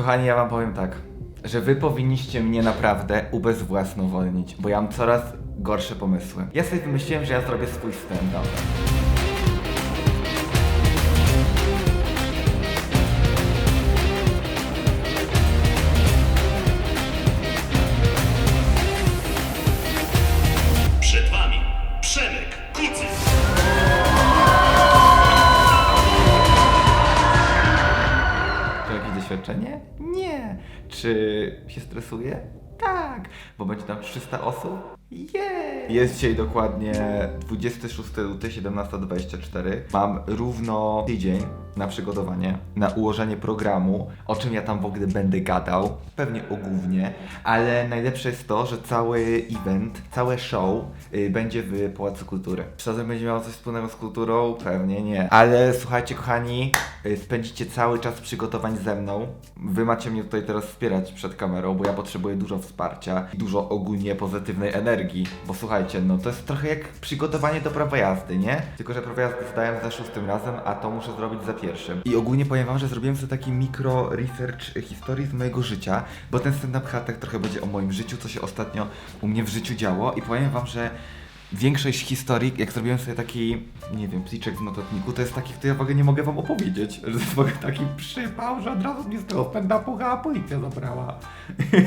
Kochani, ja wam powiem tak, że wy powinniście mnie naprawdę ubezwłasnowolnić, bo ja mam coraz gorsze pomysły. Ja sobie wymyśliłem, że ja zrobię swój stand-up. Się stresuję? Tak. Bo będzie tam 300 osób? Jej! Jest dzisiaj dokładnie 26 luty 17.24. Mam równo tydzień na przygotowanie, na ułożenie programu, o czym ja tam w ogóle będę gadał, pewnie o głównie, ale najlepsze jest to, że cały event, całe show y, będzie w Pałacu Kultury. Czy to będzie miało coś wspólnego z kulturą? Pewnie nie. Ale słuchajcie kochani, y, spędzicie cały czas przygotowań ze mną. Wy macie mnie tutaj teraz wspierać przed kamerą, bo ja potrzebuję dużo wsparcia i dużo ogólnie pozytywnej energii. Bo słuchajcie, no to jest trochę jak przygotowanie do prawa jazdy, nie? Tylko, że prawo jazdy zdałem za szóstym razem, a to muszę zrobić za pierwszym. I ogólnie powiem wam, że zrobiłem sobie taki mikro research historii z mojego życia, bo ten stand-up trochę będzie o moim życiu, co się ostatnio u mnie w życiu działo i powiem wam, że Większość historii, jak zrobiłem sobie taki, nie wiem, pliczek w notatniku, to jest taki, który ja w ogóle nie mogę wam opowiedzieć. Że to jest w ogóle taki przypał, że od razu mnie z tego stand-upu chyba policja zabrała.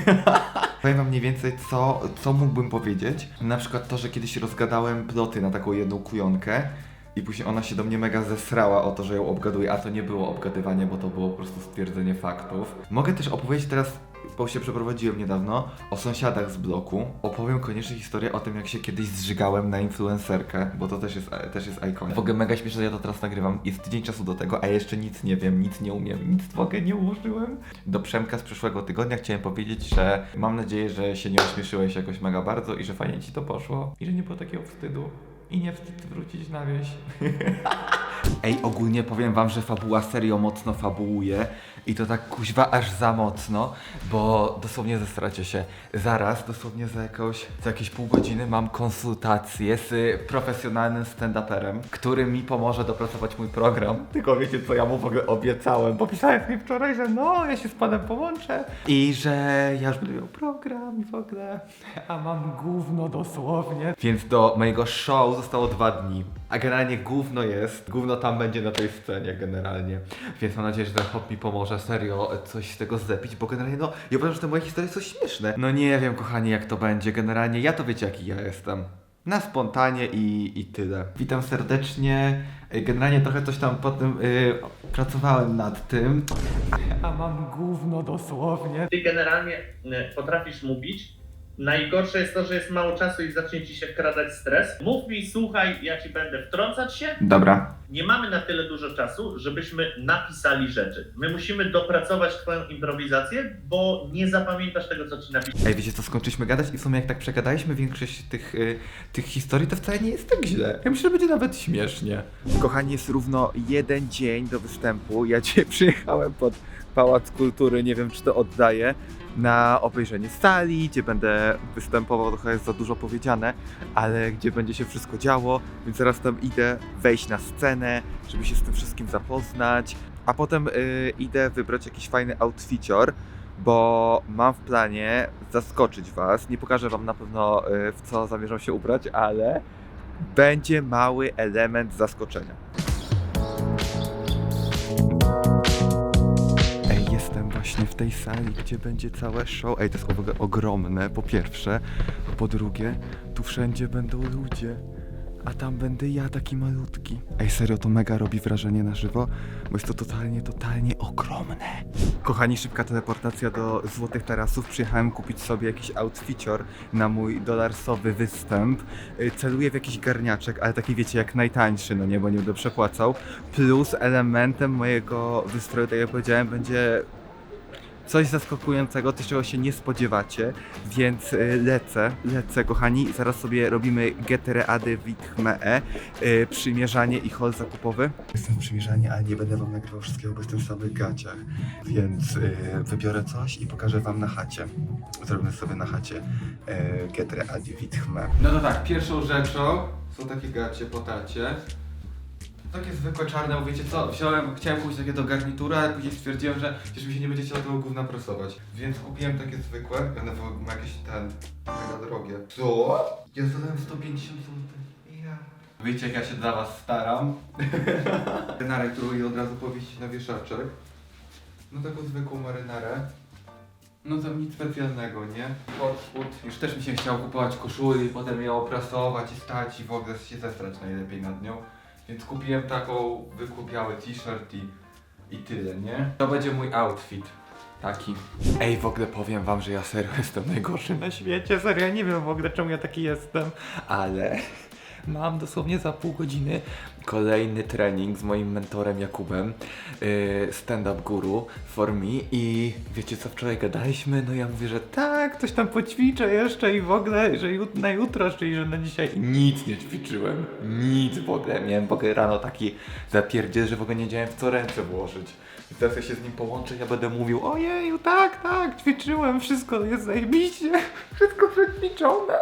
Powiem wam mniej więcej, co, co mógłbym powiedzieć. Na przykład to, że kiedyś rozgadałem ploty na taką jedną kujonkę i później ona się do mnie mega zesrała o to, że ją obgaduję, a to nie było obgadywanie, bo to było po prostu stwierdzenie faktów. Mogę też opowiedzieć teraz bo się przeprowadziłem niedawno, o sąsiadach z bloku. Opowiem koniecznie historię o tym, jak się kiedyś zżygałem na influencerkę, bo to też jest, też jest ikon. W ogóle mega śmieszne, że ja to teraz nagrywam. Jest tydzień czasu do tego, a jeszcze nic nie wiem, nic nie umiem, nic w ogóle nie ułożyłem. Do Przemka z przyszłego tygodnia chciałem powiedzieć, że mam nadzieję, że się nie ośmieszyłeś jakoś mega bardzo i że fajnie ci to poszło i że nie było takiego wstydu. I nie wstyd wrócić na wieś. Ej, ogólnie powiem wam, że fabuła serio mocno fabułuje i to tak kuźwa aż za mocno, bo dosłownie zestracie się. Zaraz, dosłownie za jakąś, za jakieś pół godziny mam konsultację z profesjonalnym stand-uperem, który mi pomoże dopracować mój program. Tylko wiecie co ja mu w ogóle obiecałem, bo pisałem mi wczoraj, że no, ja się z panem połączę i że ja już będę miał program i w ogóle, a mam gówno dosłownie. Więc do mojego show zostało dwa dni. A generalnie gówno jest, gówno tam będzie na tej scenie generalnie. Więc mam nadzieję, że ten hop mi pomoże serio coś z tego zlepić, bo generalnie no, ja uważam, że te moje historie są śmieszne. No nie wiem kochani jak to będzie, generalnie ja to wiecie jaki ja jestem. Na spontanie i, i tyle. Witam serdecznie. Y, Generalnie trochę coś tam po tym y, pracowałem nad tym. A mam gówno dosłownie. Ty generalnie e, potrafisz mówić. Najgorsze jest to, że jest mało czasu i zacznie ci się wkradać stres. Mów mi, słuchaj, ja ci będę wtrącać się. Dobra. Nie mamy na tyle dużo czasu, żebyśmy napisali rzeczy. My musimy dopracować twoją improwizację, bo nie zapamiętasz tego, co ci napisałem. Ej, wiecie co, skończyliśmy gadać i w sumie jak tak przegadaliśmy większość tych, y, tych historii, to wcale nie jest tak źle. Ja myślę, że będzie nawet śmiesznie. Kochani, jest równo jeden dzień do występu. Ja dzisiaj przyjechałem pod Pałac Kultury, nie wiem czy to oddaję, na obejrzenie sali, gdzie będę występował, trochę jest za dużo powiedziane, ale gdzie będzie się wszystko działo, więc zaraz tam idę wejść na scenę, żeby się z tym wszystkim zapoznać, a potem y, idę wybrać jakiś fajny outficior, bo mam w planie zaskoczyć Was. Nie pokażę Wam na pewno y, w co zamierzam się ubrać, ale będzie mały element zaskoczenia. Właśnie w tej sali, gdzie będzie całe show. Ej, to jest ogromne, po pierwsze. Po drugie, tu wszędzie będą ludzie. A tam będę ja taki malutki. Ej, serio, to mega robi wrażenie na żywo, bo jest to totalnie, totalnie ogromne. Kochani, szybka teleportacja do Złotych Tarasów. Przyjechałem kupić sobie jakiś outficior na mój dolarsowy występ. Y, Celuję w jakiś garniaczek, ale taki wiecie, jak najtańszy, no nie, bo nie będę przepłacał. Plus elementem mojego wystroju, tak jak powiedziałem, będzie coś zaskakującego, coś czego się nie spodziewacie, więc y, lecę, lecę kochani, zaraz sobie robimy Getready Witchmee, y, przymierzanie i hol zakupowy. Jestem w przymierzanie, ale nie będę wam nagrywał wszystkiego, bo jestem w samych gaciach, więc y, wybiorę coś i pokażę wam na chacie. Zrobimy sobie na chacie y, Getready Witchmee. No to tak, pierwszą rzeczą są takie gacie po tacie. Takie zwykłe czarne, bo wiecie co, wziąłem, chciałem kupić takie do garnitura, ale później stwierdziłem, że przecież mi się nie będzie chciało tego gówna prasować. Więc kupiłem takie zwykłe, one ma jakieś ten, mega drogie. Co? Ja zadałem 150 zł. Ja. Wiecie jak ja się dla was staram? I od razu powiesić na wieszaczek. No taką zwykłą marynarę. No to nic specjalnego, nie? Pod spód. Już też mi się chciało kupować koszuli, potem ją oprasować i stać i w ogóle się zestrać najlepiej nad nią. Więc kupiłem taką zwykły biały t-shirt i, i tyle, nie? To będzie mój outfit. Taki. Ej, w ogóle powiem wam, że ja serio jestem najgorszy na świecie. Serio, ja nie wiem w ogóle czemu ja taki jestem, ale mam dosłownie za pół godziny kolejny trening z moim mentorem Jakubem, yy, stand-up guru for me i wiecie co wczoraj gadaliśmy? No ja mówię, że tak, coś tam poćwiczę jeszcze i w ogóle, że jut- na jutro, czyli że na dzisiaj nic nie ćwiczyłem, nic w ogóle, miałem w ogóle rano taki zapierdziel, że w ogóle nie wiedziałem w co ręce włożyć. I teraz jak się z nim połączę, ja będę mówił, ojeju, tak, tak, ćwiczyłem, wszystko jest zajebiście, wszystko przećwiczone.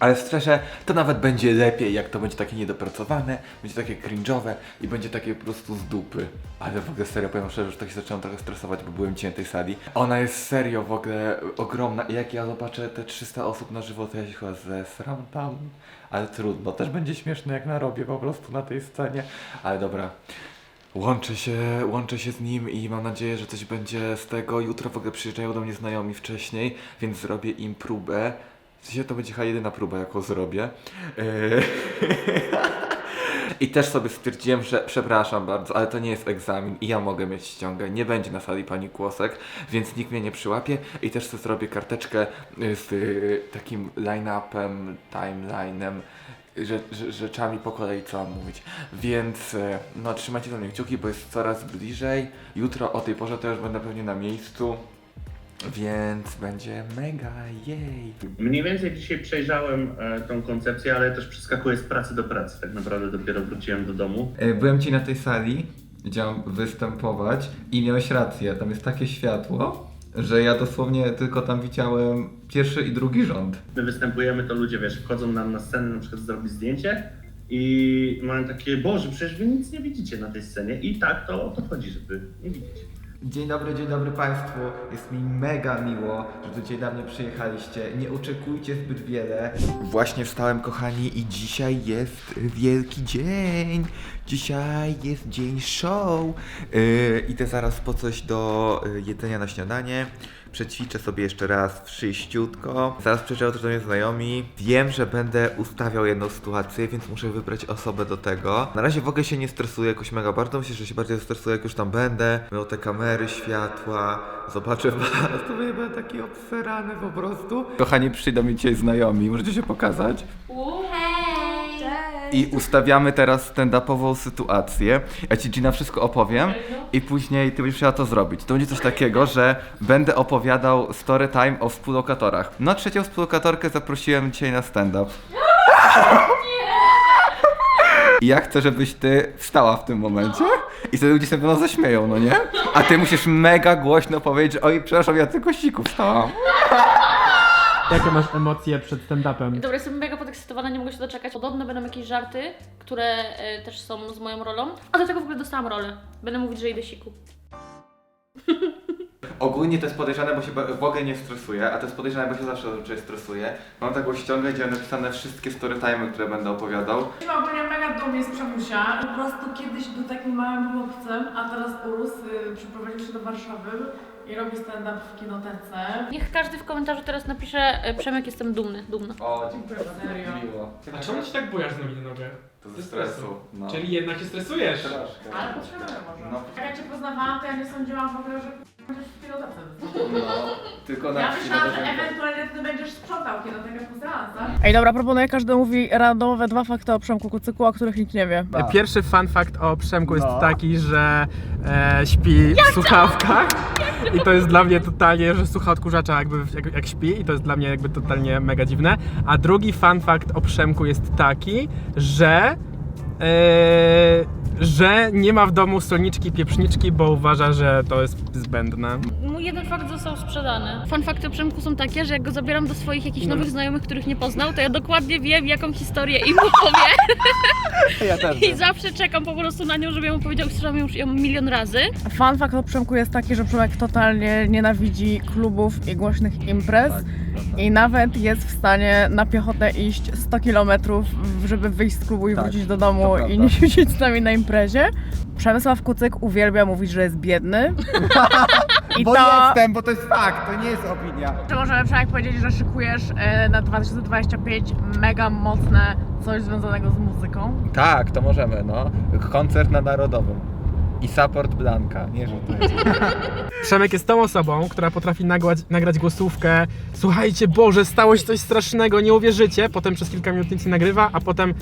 Ale szczerze, to nawet będzie lepiej, jak to będzie takie niedopracowane, będzie takie cringe'owe i będzie takie po prostu z dupy. Ale w ogóle serio, powiem szczerze, że tak się zacząłem trochę stresować, bo byłem dzisiaj na tej sali. Ona jest serio w ogóle ogromna i jak ja zobaczę te 300 osób na żywo, to ja się chyba zesram tam. Ale trudno, też będzie śmieszne jak narobię po prostu na tej scenie. Ale dobra, Łączę się, łączę się z nim i mam nadzieję, że coś będzie z tego. Jutro w ogóle przyjeżdżają do mnie znajomi wcześniej, więc zrobię im próbę. W sensie to będzie chyba jedyna próba, jaką zrobię. Eee, I też sobie stwierdziłem, że przepraszam bardzo, ale to nie jest egzamin i ja mogę mieć ściągę. Nie będzie na sali pani Kłosek, więc nikt mnie nie przyłapie. I też sobie zrobię karteczkę y, z y, takim line-upem, rze- rzeczami po kolei co mam mówić. Więc e, no trzymajcie za mnie kciuki, bo jest coraz bliżej. Jutro o tej porze to już będę pewnie na miejscu. Więc będzie mega, jej. Mniej więcej dzisiaj przejrzałem e, tą koncepcję, ale też przeskakuję z pracy do pracy. Tak naprawdę dopiero wróciłem do domu. E, Byłem ci na tej sali, mam występować i miałeś rację, tam jest takie światło, że ja dosłownie tylko tam widziałem pierwszy i drugi rząd. My występujemy, to ludzie, wiesz, wchodzą nam na scenę na przykład zrobić zdjęcie i mają takie, Boże, przecież wy nic nie widzicie na tej scenie. I tak to o to chodzi, żeby nie widzieć. Dzień dobry, dzień dobry Państwu. Jest mi mega miło, że dzisiaj dla mnie przyjechaliście. Nie oczekujcie zbyt wiele. Właśnie wstałem, kochani, i dzisiaj jest wielki dzień. Dzisiaj jest dzień show. Yy, idę zaraz po coś do yy, jedzenia na śniadanie. Przećwiczę sobie jeszcze raz wszyściutko. Zaraz przyjeżdżają też do mnie znajomi. Wiem, że będę ustawiał jedną sytuację, więc muszę wybrać osobę do tego. Na razie w ogóle się nie stresuję jakoś mega bardzo. Myślę, że się bardziej stresuję, jak już tam będę. Miał te kamery, światła. Zobaczę was. To będę taki obserany po prostu. Kochani, przyjdą mi dzisiaj znajomi. Możecie się pokazać? Hej! I ustawiamy teraz stand-upową sytuację. Ja ci Gina wszystko opowiem i później ty będziesz musiała to zrobić. To będzie coś takiego, że będę opowiadał story time o współlokatorach. No trzecią współlokatorkę zaprosiłem dzisiaj na stand-up. I ja chcę, żebyś ty wstała w tym momencie i wtedy ludzie sobie mną zaśmieją, no nie? A ty musisz mega głośno powiedzieć, oj, przepraszam, ja tylko siku wstałam. Jakie masz emocje przed stand-upem? Dobra, jestem mega podekscytowana, nie mogę się doczekać. Podobno będą jakieś żarty, które e, też są z moją rolą. A do tego w ogóle dostałam rolę. Będę mówić, że idę siku. Ogólnie to jest podejrzane, bo się ba- w ogóle nie stresuję, a to jest podejrzane, bo się zawsze zazwyczaj stresuję. Mam taką ściągę, gdzie mam napisane wszystkie storytime, które będę opowiadał. Jestem ogólnie mega dumnie z Przemusia. Po prostu kiedyś był takim małym chłopcem, a teraz urósł, y, przyprowadził się do Warszawy i robi stand-up w kinotece. Niech każdy w komentarzu teraz napisze e, Przemek, jestem dumny, dumna. O, dziękuję Serio. Miło. A czemu ci tak bujasz z nogi na nogę? To Ze ze stresu. No. Czyli jednak się stresujesz. Troszkę. Ale potrzebujemy może. No. Jak ja cię poznawałam, to ja nie sądziłam w ogóle, że w. No, tylko na Ja myślałam, na że ewentualnie ty będziesz sprzątał kinotekę po seansach. Ej, dobra, proponuję każdy mówi randomowe dwa fakty o Przemku Kucyku, o których nikt nie wie. Pierwszy fun fact o Przemku jest taki, że e, śpi w słuchawkach i to jest dla mnie totalnie, że słucha odkurzacza jakby jak, jak śpi i to jest dla mnie jakby totalnie mega dziwne. A drugi fun fact o Przemku jest taki, że e, że nie ma w domu solniczki pieprzniczki, bo uważa, że to jest zbędne. Mój jeden fakt został sprzedany. Fun fakty o Przemku są takie, że jak go zabieram do swoich jakichś nowych znajomych, których nie poznał, to ja dokładnie wiem, jaką historię im opowie. Ja też I zawsze czekam po prostu na nią, żeby ją powiedział, słyszałam już ją milion razy. Fun fact o Przemku jest taki, że Przemek totalnie nienawidzi klubów i głośnych imprez i nawet jest w stanie na piechotę iść 100 km, żeby wyjść z klubu i Tak, wrócić do domu to i prawda. nie siedzieć z nami na imprezie. Przemysław Kucyk uwielbia mówić, że jest biedny. I Bo to, jestem, bo to jest fakt, to nie jest opinia. Czy możemy Przemek powiedzieć, że szykujesz e, na 2025 mega mocne coś związanego z muzyką? Tak, to możemy, no. Koncert na Narodowym. I support Blanka. Nie, że to jest. Przemek jest tą osobą, która potrafi nagrać, nagrać głosówkę. Słuchajcie, Boże, stało się coś strasznego, nie uwierzycie. Potem przez kilka minut nic nie nagrywa, a potem.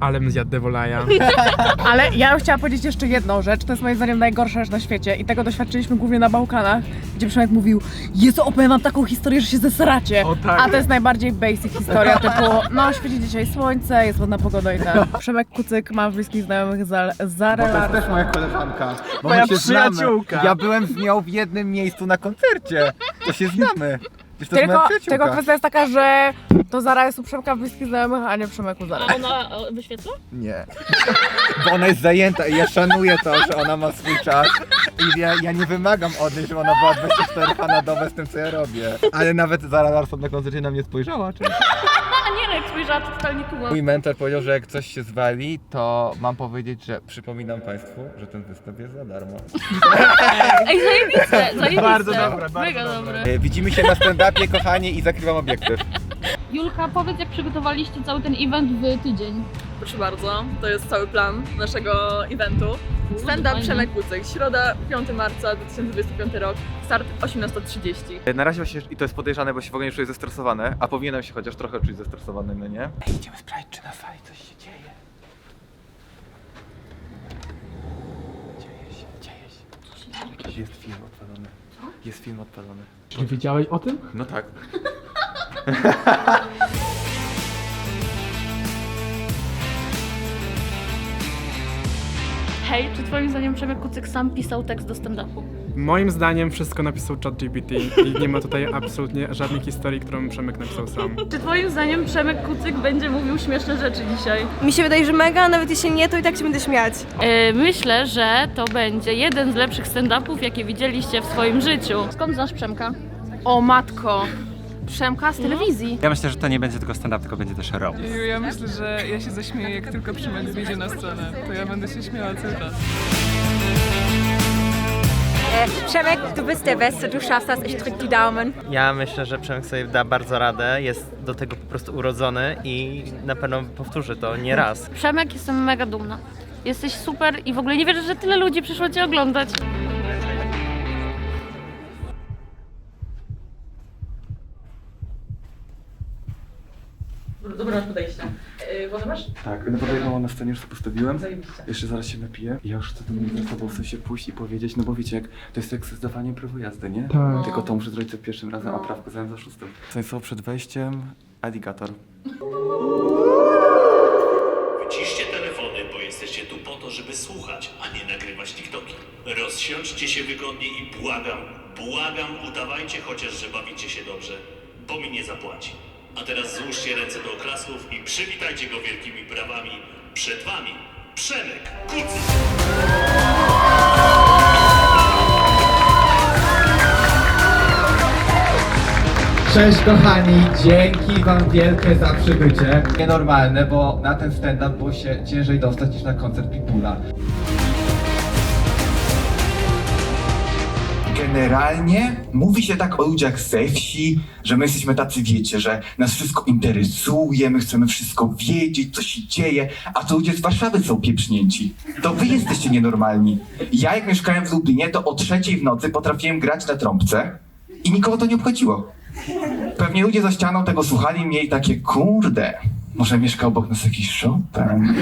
Ale bym zjadł Devolaja. Ale ja bym chciała powiedzieć jeszcze jedną rzecz, to jest moim zdaniem najgorsza rzecz na świecie i tego doświadczyliśmy głównie na Bałkanach, gdzie Przemek mówił Jezu, opowiem wam taką historię, że się zesracie. O tak. A to jest najbardziej basic historia, typu no świeci dzisiaj słońce, jest ładna pogoda i tak. Przemek Kucyk ma bliskich znajomych za, za Bo to jest też moja koleżanka. Bo Moja my się przyjaciółka. Znamy. Ja byłem z nią w jednym miejscu na koncercie. To się znamy. To jest Tylko, przyjaciółka. tylko kwestia jest taka, że to Zara jest u Przemka w bliskich znajomych, a nie Przemek u Zara. A ona e, wyświetla? Nie. Bo ona jest zajęta i ja szanuję to, że ona ma swój czas. I ja, ja nie wymagam od niej, żeby ona była 24 na dobę z tym, co ja robię. Ale nawet Zara Larsson na koncercie na mnie spojrzała. Czy... spojrzała, to totalnie. Mój mentor powiedział, że jak coś się zwali, to mam powiedzieć, że przypominam Państwu, że ten występ jest za darmo. Ej, zajebiste, zajebiste. Bardzo dobre, bardzo Mega dobre. dobre. E, Widzimy się na stand-upie, kochani, i zakrywam obiektyw. Julka, powiedz jak przygotowaliście cały ten event w tydzień. Proszę bardzo, to jest cały plan naszego eventu. Stand-up. Przemek Kucyk, środa 5 marca 2025 rok, start 18.30. Na razie się, i to jest podejrzane, bo się w ogóle nie czuję zestresowany, a powinienem się chociaż trochę czuć zestresowany, no nie? Ej, idziemy sprawdzić, czy na sali coś się dzieje. Dzieje się, dzieje się. Jest film odpalony. Jest film odpalony. Czy wiedziałeś o tym? No tak. Hej, czy twoim zdaniem Przemek Kucyk sam pisał tekst do stand-upu? Moim zdaniem wszystko napisał ChatGPT i nie ma tutaj absolutnie żadnej historii, którą Przemek napisał sam. Czy twoim zdaniem Przemek Kucyk będzie mówił śmieszne rzeczy dzisiaj? Mi się wydaje, że mega, a nawet jeśli nie, to i tak się będę śmiać. E, myślę, że to będzie jeden z lepszych stand-upów, jakie widzieliście w swoim życiu. Skąd znasz Przemka? O matko. Przemka z telewizji. Ja myślę, że to nie będzie tylko stand-up, tylko będzie też roast. Ja myślę, że ja się zaśmieję, jak tylko Przemek wyjdzie na scenę. To ja będę się śmiała cały czas. Przemek, du bist der Beste, du schaffst das, ich drück die Daumen. Ja myślę, że Przemek sobie da bardzo radę, jest do tego po prostu urodzony i na pewno powtórzy to nie raz. Przemek, jestem mega dumna. Jesteś super i w ogóle nie wierzę, że tyle ludzi przyszło cię oglądać. Dobra podejście. Yy, wodę masz? Tak, no podejrzewam na scenie już sobie postawiłem. Zajebiście. Jeszcze zaraz się napiję. I ja już chcę do mnie w sensie pójść i powiedzieć, no bo wiecie, jak to jest jak ze zdawaniem prawa jazdy, nie? Tak. Tylko to muszę zrobić za pierwszym razem, a prawko zająłem za szóstym. Sensie przed wejściem aligator. Wyciszcie telefony, bo jesteście tu po to, żeby słuchać, a nie nagrywać TikToki. Rozsiądźcie się wygodnie i błagam, błagam, udawajcie chociaż, że bawicie się dobrze, bo mi nie zapłaci. A teraz złóżcie ręce do oklasków i przywitajcie go wielkimi brawami. Przed wami Przemek Kucyk. Cześć kochani, dzięki wam wielkie za przybycie. Nienormalne, bo na ten stand-up było się ciężej dostać niż na koncert Pitbulla. Generalnie mówi się tak o ludziach ze wsi, że my jesteśmy tacy, wiecie, że nas wszystko interesuje, my chcemy wszystko wiedzieć, co się dzieje, a to ludzie z Warszawy są pieprznięci. To wy jesteście nienormalni. Ja jak mieszkałem w Lublinie, to o trzeciej w nocy potrafiłem grać na trąbce i nikogo to nie obchodziło. Pewnie ludzie za ścianą tego słuchali i mieli takie, kurde, może mieszka obok nas jakiś Chopin.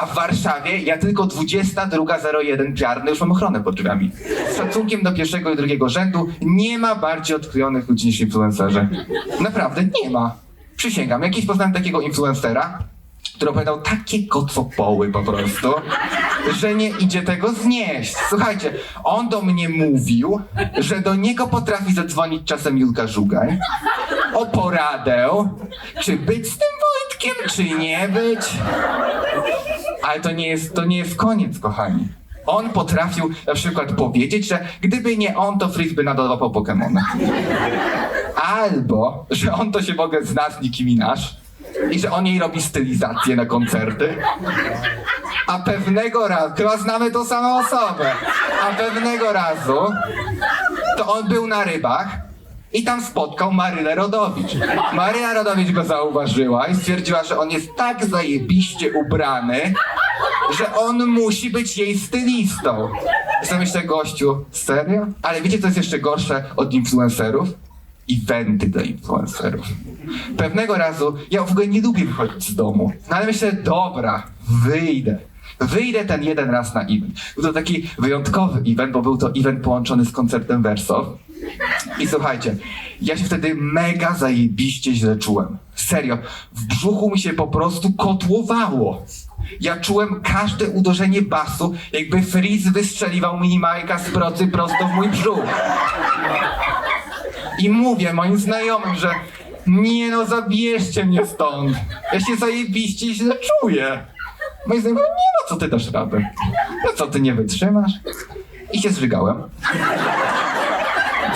A w Warszawie ja tylko 22.01 piarny już mam ochronę pod drzwiami. Z szacunkiem do pierwszego i drugiego rzędu nie ma bardziej odklejonych ludzi niż influencerzy. Naprawdę nie ma. Przysięgam, jakiś poznałem takiego influencera, który opowiadał takie kocopoły po prostu, że nie idzie tego znieść. Słuchajcie, on do mnie mówił, że do niego potrafi zadzwonić czasem Julka Żugaj o poradę, czy być z tym Wojtkiem, czy nie być. Ale to nie jest, to nie jest koniec, kochani. On potrafił na przykład powiedzieć, że gdyby nie on, to Fritz by nadal po Pokemona. Albo, że on to się w ogóle zna z Nicki Minaj i że on jej robi stylizację na koncerty. A pewnego razu, chyba znamy tą samą osobę, a pewnego razu to on był na rybach i tam spotkał Marylę Rodowicz. Maryla Rodowicz go zauważyła i stwierdziła, że on jest tak zajebiście ubrany, że on musi być jej stylistą. I sobie myślę, gościu, serio? Ale wiecie, co jest jeszcze gorsze od influencerów? Eventy dla influencerów. Pewnego razu, ja w ogóle nie lubię wychodzić z domu, no ale myślę, dobra, wyjdę. Wyjdę ten jeden raz na event. Był to taki wyjątkowy event, bo był to event połączony z koncertem Verso. I słuchajcie, ja się wtedy mega zajebiście źle czułem. Serio, w brzuchu mi się po prostu kotłowało. Ja czułem każde uderzenie basu, jakby Freeze wystrzeliwał minimajka z procy prosto w mój brzuch. I mówię moim znajomym, że nie no, zabierzcie mnie stąd. Ja się zajebiście źle czuję. Moi znajomi, mówią, nie no, co ty dasz radę? No co, ty nie wytrzymasz? I się zżygałem.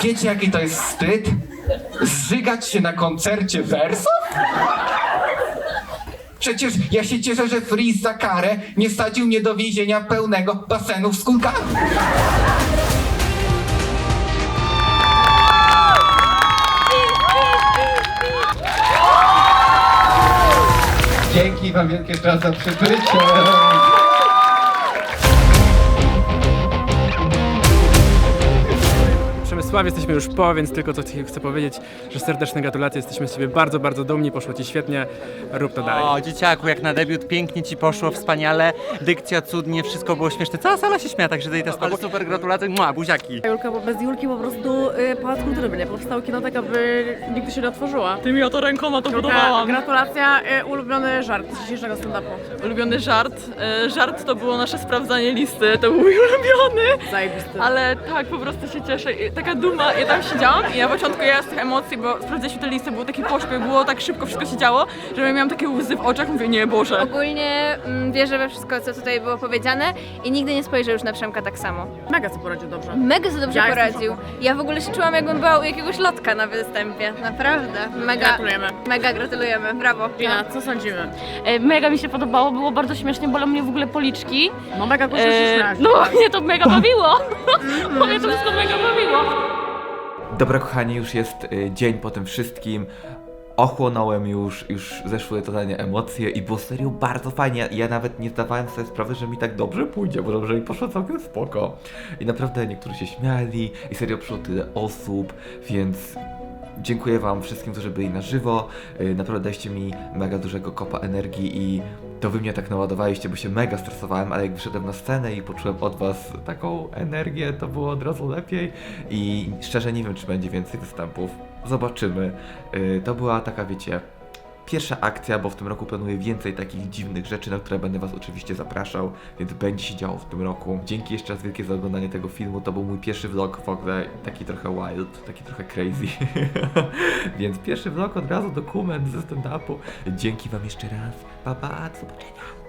Wiecie, jaki to jest wstyd? Zżygać się na koncercie Verso? Przecież ja się cieszę, że Freeze za karę nie wsadził mnie do więzienia pełnego basenów z kulkami. Dzięki wam wielkie za przybycie. W Przemysławie jesteśmy już po, więc tylko co ci chcę powiedzieć, że serdeczne gratulacje, jesteśmy z ciebie bardzo, bardzo dumni, poszło ci świetnie, rób to dalej. O, dzieciaku, jak na debiut, pięknie ci poszło, wspaniale, dykcja cudnie, wszystko było śmieszne, cała sala się śmiała, także tutaj też ale super gratulacje, mua, buziaki. Julka, bo bez Julki po prostu y, Pałac Kultury by nie powstał, kino tak aby nigdy się nie otworzyła. Tymi oto rękoma to Julka, budowałam. gratulacja, y, ulubiony żart z dzisiejszego stand-upu. Ulubiony żart. E, Żart to było nasze sprawdzanie listy, to był mój ulubiony. Zajebisty. Ale tak, po prostu się cieszę. I Taka duma, ja tam siedziałam i na początku ja z tych emocji, bo sprawdzaliśmy te listy, był taki pośpiech, było tak szybko, wszystko się działo, że ja miałam takie łzy w oczach, mówię, nie Boże. Ogólnie mm, wierzę we wszystko, co tutaj było powiedziane i nigdy nie spojrzę już na Przemka tak samo. Mega co poradził dobrze. Mega sobie dobrze Ja jestem poradził. Ja w ogóle się czułam, jakbym była u jakiegoś lotka na występie. Naprawdę. Mega, Gratulujemy. mega gratulujemy. Brawo. Gina, co sądzimy? E, Mega mi się podobało, było bardzo śmiesznie, bolą mnie w ogóle policzki. No mega głośno się E. No mnie to mega bawiło. Mnie to wszystko mega bawiło. Dobra kochani, już jest y, dzień po tym wszystkim. Ochłonąłem już, już zeszły totalnie emocje i było serio bardzo fajnie. Ja, nawet nie zdawałem sobie sprawy, że mi tak dobrze pójdzie, bo dobrze mi poszło całkiem spoko. I naprawdę niektórzy się śmiali i serio przyszło tyle osób, więc dziękuję wam wszystkim, którzy byli na żywo. Y, Naprawdę daliście mi mega dużego kopa energii i to wy mnie tak naładowaliście, bo się mega stresowałem, ale jak wyszedłem na scenę i poczułem od was taką energię, to było od razu lepiej i szczerze nie wiem, czy będzie więcej występów. Zobaczymy. Y, To była taka, wiecie, pierwsza akcja, bo w tym roku planuję więcej takich dziwnych rzeczy, na które będę was oczywiście zapraszał, więc będzie się działo w tym roku. Dzięki jeszcze raz wielkie za oglądanie tego filmu, to był mój pierwszy vlog w ogóle, taki trochę wild, taki trochę crazy. więc pierwszy vlog od razu dokument ze stand-upu. Dzięki wam jeszcze raz. Pa, pa, do zobaczenia.